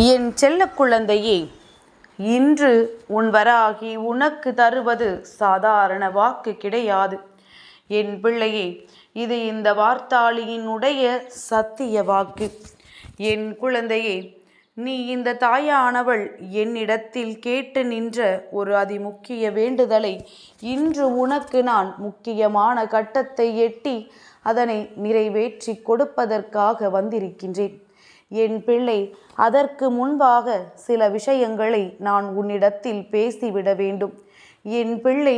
என் செல்ல குழந்தையே இன்று உன் வராகி உனக்கு தருவது சாதாரண வாக்கு கிடையாது. என் பிள்ளையே இது இந்த வார்த்தாளியினுடைய சத்திய வாக்கு. என் குழந்தையே நீ இந்த தாயானவள் என்னிடத்தில் கேட்டு நின்ற ஒரு அதிமுக்கிய வேண்டுதலை இன்று உனக்கு நான் முக்கியமான கட்டத்தை எட்டி அதனை நிறைவேற்றி கொடுப்பதற்காக வந்திருக்கின்றேன். என் பிள்ளை அதற்கு முன்பாக சில விஷயங்களை நான் உன்னிடத்தில் பேசிவிட வேண்டும். என் பிள்ளை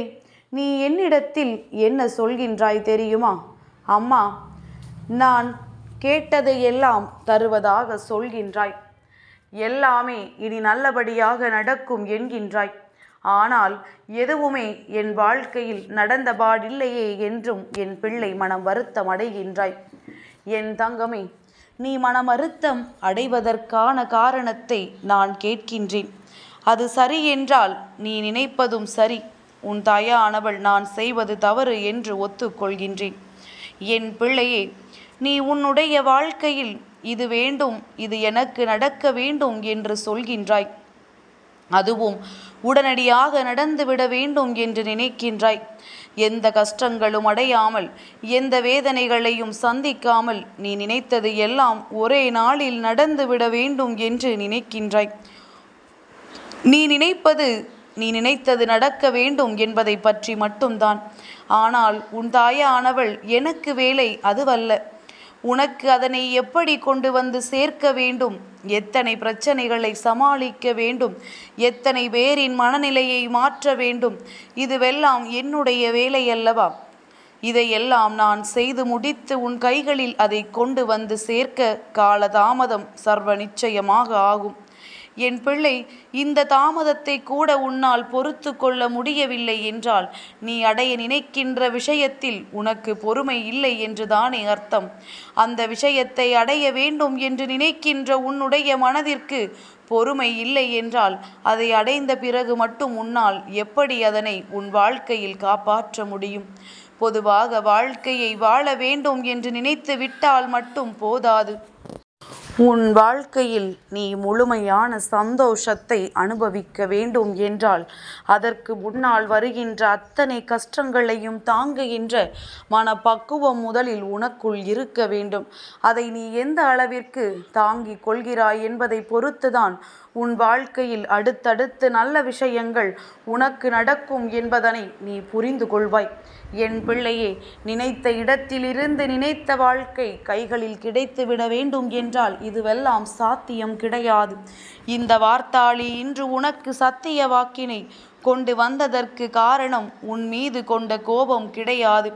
நீ என்னிடத்தில் என்ன சொல்கின்றாய் தெரியுமா? அம்மா நான் கேட்டதையெல்லாம் தருவதாக சொல்கின்றாய். எல்லாமே இனி நல்லபடியாக நடக்கும் என்கின்றாய். ஆனால் எதுவுமே என் வாழ்க்கையில் நடந்தபாடில்லையே என்றும் என் பிள்ளை மனம் வருத்தம் அடைகின்றாய் என் தங்கமே நீ மனமருத்தம் அடைவதற்கான காரணத்தை நான் கேட்கின்றேன். அது சரி என்றால் நீ நினைப்பதும் சரி. உன் தாயானவள் நான் செய்வது தவறு என்று ஒத்துக்கொள்கின்றேன். என் பிள்ளையே நீ உன்னுடைய வாழ்க்கையில் இது வேண்டும் இது எனக்கு நடக்க வேண்டும் என்று சொல்கின்றாய். அதுவும் உடனடியாக நடந்துவிட வேண்டும் என்று நினைக்கின்றாய். எந்த கஷ்டங்களும் அடையாமல் எந்த வேதனைகளையும் சந்திக்காமல் நீ நினைத்தது எல்லாம் ஒரே நாளில் நடந்துவிட வேண்டும் என்று நினைக்கின்றாய். நீ நினைப்பது நீ நினைத்தது நடக்க வேண்டும் என்பதை பற்றி மட்டும்தான். ஆனால் உன் தாயானவள் எனக்கு வேலை அதுவல்ல. உனக்கு அதனை எப்படி கொண்டு வந்து சேர்க்க வேண்டும்? எத்தனை பிரச்சனைகளை சமாளிக்க வேண்டும்? எத்தனை பேரின் மனநிலையை மாற்ற வேண்டும்? இதுவெல்லாம் என்னுடைய வேலை அல்லவா இதையெல்லாம் நான் செய்து முடித்து உன் கைகளில் அதை கொண்டு வந்து சேர்க்க காலதாமதம் சர்வ நிச்சயமாக ஆகும். என் பிள்ளை இந்த தாமதத்தை கூட உன்னால் பொறுத்து கொள்ள முடியவில்லை என்றால் நீ அடைய நினைக்கின்ற விஷயத்தில் உனக்கு பொறுமை இல்லை என்றுதானே அர்த்தம். அந்த விஷயத்தை அடைய வேண்டும் என்று நினைக்கின்ற உன்னுடைய மனதிற்கு பொறுமை இல்லை என்றால் அதை அடைந்த பிறகு மட்டும் உன்னால் எப்படி அதனை உன் வாழ்க்கையில் காப்பாற்ற முடியும்? பொதுவாக வாழ்க்கையை வாழ வேண்டும் என்று நினைத்து விட்டால் மட்டும் போதாது. உன் வாழ்க்கையில் நீ முழுமையான சந்தோஷத்தை அனுபவிக்க வேண்டும் என்றால் அதற்கு முன்னால் வருகின்ற அத்தனை கஷ்டங்களையும் தாங்குகின்ற மனப்பக்குவம் முதலில் உனக்குள் இருக்க வேண்டும். அதை நீ எந்த அளவிற்கு தாங்கிக் கொள்கிறாய் என்பதை பொறுத்துதான் உன் வாழ்க்கையில் அடுத்தடுத்து நல்ல விஷயங்கள் உனக்கு நடக்கும் என்பதனை நீ புரிந்து கொள்வாய். என் பிள்ளையே நினைத்த இடத்திலிருந்து நினைத்த வாழ்க்கை கைகளில் கிடைத்துவிட வேண்டும் என்றால் இதுவெல்லாம் சாத்தியம் கிடையாது. இந்த வார்த்தாளி இன்று உனக்கு சத்திய வாக்கினை கொண்டு வந்ததற்கு காரணம் உன் மீது கொண்ட கோபம் கிடையாது.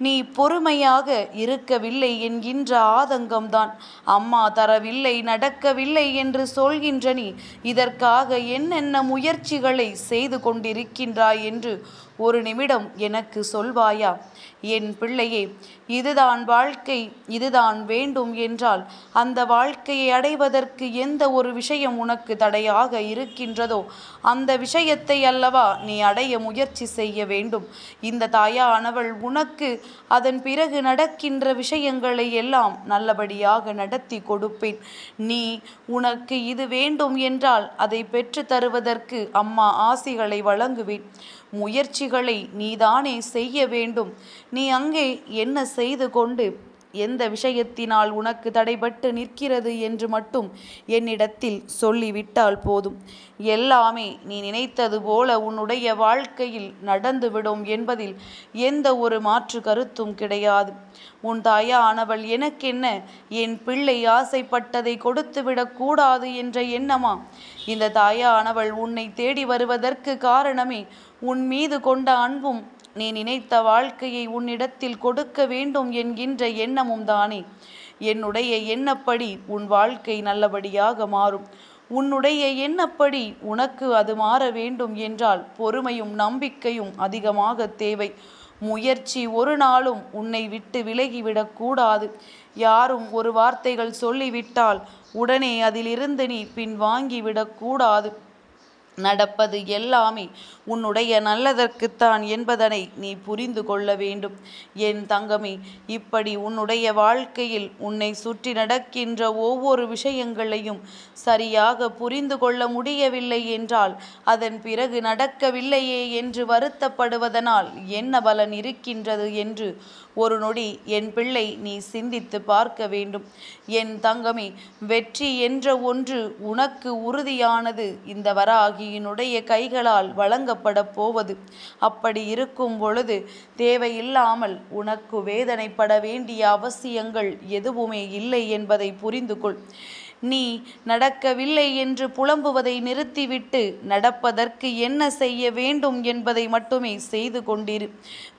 நீ பொறுமையாக இருக்கவில்லை என்கின்ற ஆதங்கம்தான். அம்மா தரவில்லை நடக்கவில்லை என்று சொல்கின்ற நீ இதற்காக என்னென்ன முயற்சிகளை செய்து கொண்டிருக்கின்றாய் என்று ஒரு நிமிடம் எனக்கு சொல்வாயா? என் பிள்ளையே இதுதான் வாழ்க்கை இதுதான் வேண்டும் என்றால் அந்த வாழ்க்கையை அடைவதற்கு எந்த ஒரு விஷயம் உனக்கு தடையாக இருக்கின்றதோ அந்த விஷயத்தை அல்லவா நீ அடைய முயற்சி செய்ய வேண்டும். இந்த தாயானவள் உனக்கு அதன் பிறகு நடக்கின்ற விஷயங்களை எல்லாம் நல்லபடியாக நடத்தி கொடுப்பேன். நீ உனக்கு இது வேண்டும் என்றால் அதை பெற்று தருவதற்கு அம்மா ஆசிகளை வழங்குவேன். முயற்சிகளை நீதானே செய்ய வேண்டும். நீ அங்கே என்ன செய்து கொண்டு எந்த விஷயத்தினால் உனக்கு தடைபட்டு நிற்கிறது என்று மட்டும் என்னிடத்தில் சொல்லிவிட்டால் போதும். எல்லாமே நீ நினைத்தது போல உன்னுடைய வாழ்க்கையில் நடந்துவிடும் என்பதில் எந்த ஒரு மாற்று கருத்தும் கிடையாது. உன் தாயானவள் எனக்கென்ன? என் பிள்ளை ஆசைப்பட்டதை கொடுத்துவிடக் கூடாது என்ற எண்ணமா? இந்த தாயானவள் உன்னை தேடி வருவதற்கு காரணமே உன் மீது கொண்ட அன்பும் நீ நினைத்த வாழ்க்கையை உன்னிடத்தில் கொடுக்க வேண்டும் என்கின்ற எண்ணமும் தானே. என்னுடைய எண்ணப்படி உன் வாழ்க்கை நல்லபடியாக மாறும். உன்னுடைய எண்ணப்படி உனக்கு அது மாற வேண்டும் என்றால் பொறுமையும் நம்பிக்கையும் அதிகமாக தேவை. முயற்சி ஒரு நாளும் உன்னை விட்டு விலகிவிடக்கூடாது யாரும் ஒரு வார்த்தைகள் சொல்லிவிட்டால் உடனே அதிலிருந்து நீ பின் நடப்பது எல்லாமே உன்னுடைய நல்லதற்குத்தான் என்பதனை நீ புரிந்து கொள்ள வேண்டும். என் தங்கமே இப்படி உன்னுடைய வாழ்க்கையில் உன்னை சுற்றி நடக்கின்ற ஒவ்வொரு விஷயங்களையும் சரியாக புரிந்து கொள்ள முடியவில்லை என்றால் அதன் பிறகு நடக்கவில்லையே என்று வருத்தப்படுவதனால் என்ன பலன் இருக்கின்றது என்று ஒரு நொடி என் பிள்ளை நீ சிந்தித்து பார்க்க வேண்டும். என் தங்கமே வெற்றி என்ற ஒன்று உனக்கு உறுதியானது இந்த வராகி வராகியினுடைய கைகளால் வழங்கப்படப் போவது. அப்படி இருக்கும் பொழுது தேவையில்லாமல் உனக்கு வேதனைப்பட வேண்டிய அவசியங்கள் எதுவுமே இல்லை என்பதை புரிந்து கொள் நீ நடக்கவில்லை என்று புலம்புவதை நிறுத்திவிட்டு நடப்பதற்கு என்ன செய்ய வேண்டும் என்பதை மட்டுமே செய்து கொண்டிரு.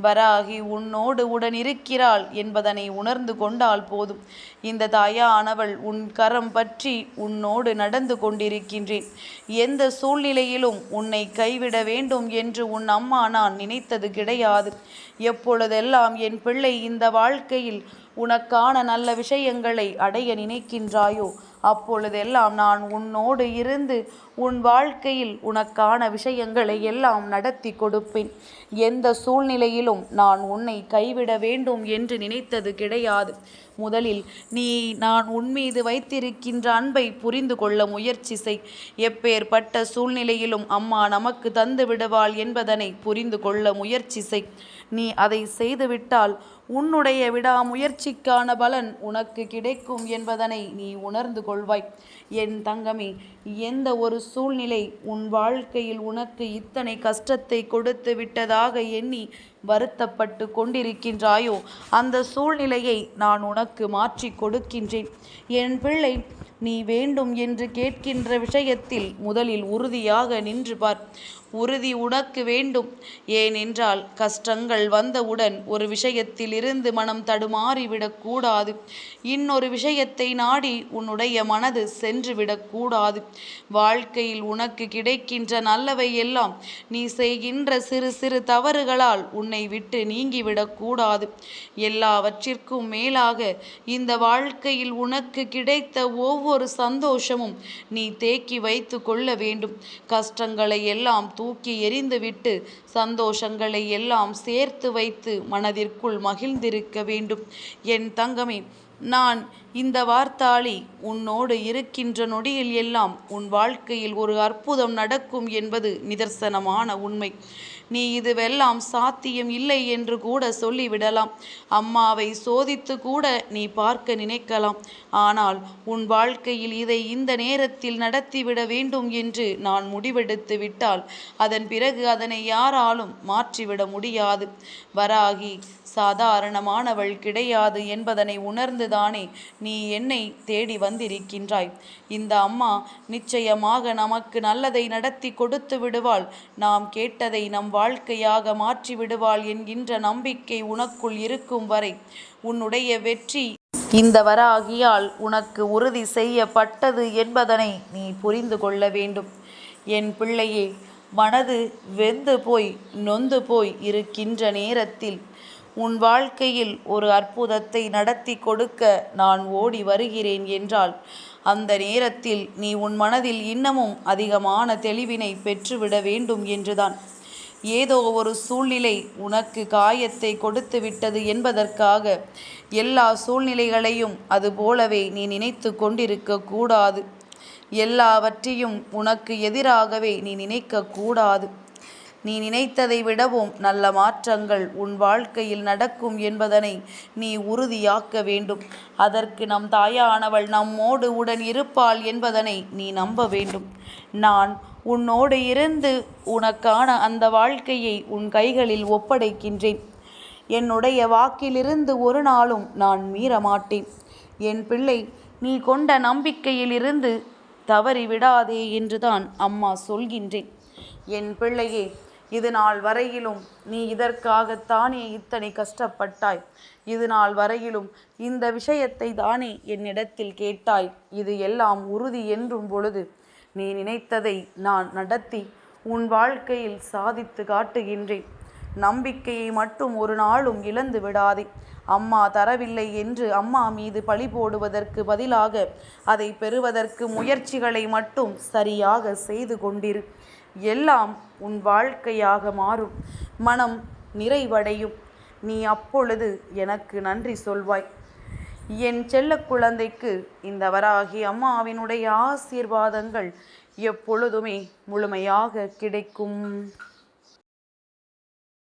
வராகி உன்னோடு உடன் இருக்கிறாள் என்பதனை உணர்ந்து கொண்டால் போதும். இந்த தாயானவள் உன் கரம் பற்றி உன்னோடு நடந்து கொண்டிருக்கின்றேன். எந்த சூழ்நிலையிலும் உன்னை கைவிட வேண்டும் என்று உன் அம்மா நான் நினைத்தது கிடையாது. எப்பொழுதெல்லாம் என் பிள்ளை இந்த வாழ்க்கையில் உனக்கான நல்ல விஷயங்களை அடைய நினைக்கின்றாயோ அப்பொழுதெல்லாம் நான் உன்னோடு இருந்து உன் வாழ்க்கையில் உனக்கான விஷயங்களை எல்லாம் நடத்தி கொடுப்பேன். எந்த சூழ்நிலையிலும் நான் உன்னை கைவிட வேண்டும் என்று நினைத்தது கிடையாது. முதலில் நீ நான் உன்மீது வைத்திருக்கின்ற அன்பை புரிந்து கொள்ள முயற்சி செய். எப்பேற்பட்ட சூழ்நிலையிலும் அம்மா நமக்கு தந்து விடுவாள் என்பதனை புரிந்து கொள்ள முயற்சி செய். நீ அதை செய்துவிட்டால் உன்னுடைய விடாமுயற்சிக்கான பலன் உனக்கு கிடைக்கும் என்பதனை நீ உணர்ந்து கொள்வாய். என் தங்கமே எந்த ஒரு சூழ்நிலை உன் வாழ்க்கையில் உனக்கு இத்தனை கஷ்டத்தை கொடுத்து விட்டதாக எண்ணி வருத்தப்பட்டு கொண்டிருக்கின்றாயோ அந்த சூழ்நிலையை நான் உனக்கு மாற்றி கொடுக்கின்றேன். என் பிள்ளை நீ வேண்டும் என்று கேட்கின்ற விஷயத்தில் முதலில் உறுதியாக நின்று பார். உறுதி உனக்கு வேண்டும். ஏனென்றால் கஷ்டங்கள் வந்தவுடன் ஒரு விஷயத்தில் இருந்து மனம் தடுமாறிவிடக்கூடாது இன்னொரு விஷயத்தை நாடி உன்னுடைய மனது சென்று விடக்கூடாது வாழ்க்கையில் உனக்கு கிடைக்கின்ற நல்லவை எல்லாம் நீ செய்கின்ற சிறு சிறு தவறுகளால் உன்னை விட்டு நீங்கிவிடக்கூடாது எல்லாவற்றிற்கும் மேலாக இந்த வாழ்க்கையில் உனக்கு கிடைத்த ஒவ்வொரு சந்தோஷமும் நீ தேக்கி வைத்து கொள்ள வேண்டும். கஷ்டங்களை எல்லாம் தூக்கி எறிந்துவிட்டு சந்தோஷங்களை எல்லாம் சேர்த்து வைத்து மனதிற்குள் மகிழ்ந்திருக்க வேண்டும். என் தங்கமே நான் இந்த வார்த்தாளி உன்னோடு இருக்கின்ற நொடியில் எல்லாம் உன் வாழ்க்கையில் ஒரு அற்புதம் நடக்கும் என்பது நிதர்சனமான உண்மை. நீ இதுவெல்லாம் சாத்தியம் இல்லை என்று கூட சொல்லிவிடலாம். அம்மாவை சோதித்து கூட நீ பார்க்க நினைக்கலாம். ஆனால் உன் வாழ்க்கையில் இதை இந்த நேரத்தில் நடத்திவிட வேண்டும் என்று நான் முடிவெடுத்து விட்டால் அதன் பிறகு அதனை யாராலும் மாற்றிவிட முடியாது. வராகி சாதாரணமானவள் கிடையாது என்பதனை உணர்ந்துதானே நீ என்னை தேடி வந்திருக்கின்றாய். இந்த அம்மா நிச்சயமாக நமக்கு நல்லதை நடத்தி கொடுத்து விடுவாள். நாம் கேட்டதை நம் வாழ்க்கையாக மாற்றி விடுவாள் என்கின்ற நம்பிக்கை உனக்குள் இருக்கும் வரை உன்னுடைய வெற்றி இந்த வராகியால் உனக்கு உறுதி செய்யப்பட்டது என்பதனை நீ புரிந்து கொள்ள வேண்டும். என் பிள்ளையே மனது வெந்து போய் நொந்து போய் இருக்கின்ற நேரத்தில் உன் வாழ்க்கையில் ஒரு அற்புதத்தை நடத்தி கொடுக்க நான் ஓடி வருகிறேன் என்றால் அந்த நேரத்தில் நீ உன் மனதில் இன்னமும் அதிகமான தெளிவினை பெற்றுவிட வேண்டும் என்றுதான். ஏதோ ஒரு சூழ்நிலை உனக்கு காயத்தை கொடுத்து விட்டது என்பதற்காக எல்லா சூழ்நிலைகளையும் அதுபோலவே நீ நினைத்து கொண்டிருக்க கூடாது. எல்லாவற்றையும் உனக்கு எதிராகவே நீ நினைக்க கூடாது. நீ நினைத்ததை விடவும் நல்ல மாற்றங்கள் உன் வாழ்க்கையில் நடக்கும் என்பதனை நீ உறுதியாக்க வேண்டும். அதற்கு நம் தாயானவள் நம்மோடு உடன் இருப்பாள் என்பதனை நீ நம்ப வேண்டும். நான் உன்னோடு இருந்து உனக்கான அந்த வாழ்க்கையை உன் கைகளில் ஒப்படைக்கின்றேன். என்னுடைய வாக்கிலிருந்து ஒரு நாளும் நான் மீற மாட்டேன் என் பிள்ளை நீ கொண்ட நம்பிக்கையிலிருந்து தவறி விடாதே என்றுதான் அம்மா சொல்கின்றேன். என் பிள்ளையே இது நாள் வரையிலும் நீ இதற்காகத்தானே இத்தனை கஷ்டப்பட்டாய்? இது நாள் வரையிலும் இந்த விஷயத்தை தானே என்னிடத்தில் கேட்டாய்? இது எல்லாம் உறுதி என்றும் பொழுது நீ நினைத்ததை நான் நடத்தி உன் வாழ்க்கையில் சாதித்து காட்டுகின்றேன். நம்பிக்கையை மட்டும் ஒரு நாளும் இழந்து விடாதே. அம்மா தரவில்லை என்று அம்மா மீது பழி போடுவதற்கு பதிலாக அதை பெறுவதற்கு முயற்சிகளை மட்டும் சரியாக செய்து கொண்டிரு. எல்லாம் உன் வாழ்க்கையாக மாறும். மனம் நிறைவடையும். நீ அப்பொழுது எனக்கு நன்றி சொல்வாய். என் செல்ல குழந்தைக்கு இந்த வராகி அம்மாவினுடைய ஆசீர்வாதங்கள் எப்பொழுதுமே முழுமையாக கிடைக்கும்.